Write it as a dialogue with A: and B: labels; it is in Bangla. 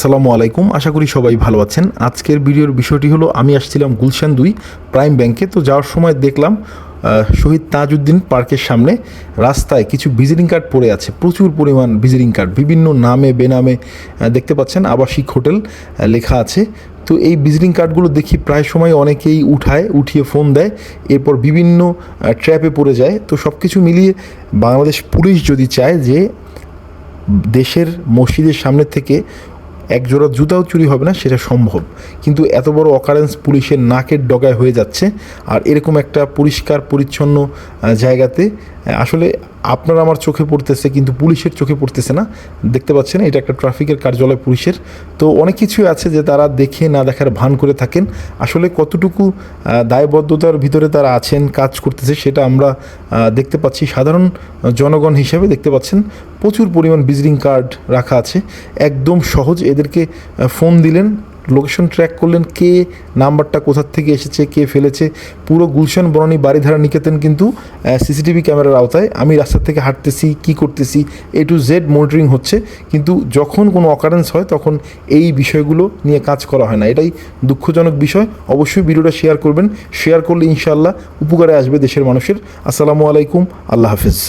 A: আসসালামু আলাইকুম, আশা করি সবাই ভালো আছেন। আজকের ভিডিওর বিষয়টি হলো, আমি আসছিলাম গুলশান দুই প্রাইম ব্যাংকে, তো যাওয়ার সময় দেখলাম শহীদ তাজউদ্দিন পার্কের সামনে রাস্তায় কিছু ভিজিটিং কার্ড পড়ে আছে, প্রচুর পরিমাণ ভিজিটিং কার্ড, বিভিন্ন নামে, বেনামে দেখতে পাচ্ছেন, আবাসিক হোটেল লেখা আছে। তো এই ভিজিটিং কার্ডগুলো দেখি প্রায় সময় অনেকেই উঠায়, উঠিয়ে ফোন দেয়, এরপর বিভিন্ন ট্র্যাপে পড়ে যায়। তো সব কিছু মিলিয়ে বাংলাদেশ পুলিশ যদি চায় যে, দেশের মসজিদের সামনে থেকে এক জোড়া জুতাও চুরি হবে না, সেটা সম্ভব। কিন্তু এত বড় অকারেন্স পুলিশের নাকের ডগায় হয়ে যাচ্ছে, আর এরকম একটা পরিষ্কার, পরিচ্ছন্ন জায়গাতে আসলে আপনার আমার চোখে পড়তেছে, কিন্তু পুলিশের চোখে পড়তেছে না। দেখতে পাচ্ছেন, এটা একটা ট্রাফিকের কার্যালয় পুলিশের। তো অনেক কিছুই আছে যে তারা দেখে না দেখার ভান করে থাকেন। আসলে কতটুকু দায়বদ্ধতার ভিতরে তারা আছেন, কাজ করতেছে, সেটা আমরা দেখতে পাচ্ছি। সাধারণ জনগণ হিসেবে দেখতে পাচ্ছেন, প্রচুর পরিমাণ ভিজিটিং কার্ড রাখা আছে। একদম সহজ, এদেরকে ফোন দিলেন। লোকেশন ট্র্যাক করলেন কে, নাম্বারটা কোথার থেকে এসেছে, কে ফেলেছে, পুরো গুলশান বনানী বাড়িধারা নিকেতন কিন্তু সিসিটিভি ক্যামেরার আওতায়। আমি রাস্তা থেকে হাঁটতেছি, কি করতেছি এ টু জেড মনিটরিং হচ্ছে, কিন্তু যখন কোনো অকারেন্স হয়, তখন এই বিষয়গুলো নিয়ে কাজ করা হয় না। এটাই দুঃখজনক বিষয়। অবশ্যই ভিডিওটা শেয়ার করবেন। শেয়ার করলে ইনশাআল্লাহ উপকারে আসবে দেশের মানুষের। আসসালামু আলাইকুম। আল্লাহ হাফিজ।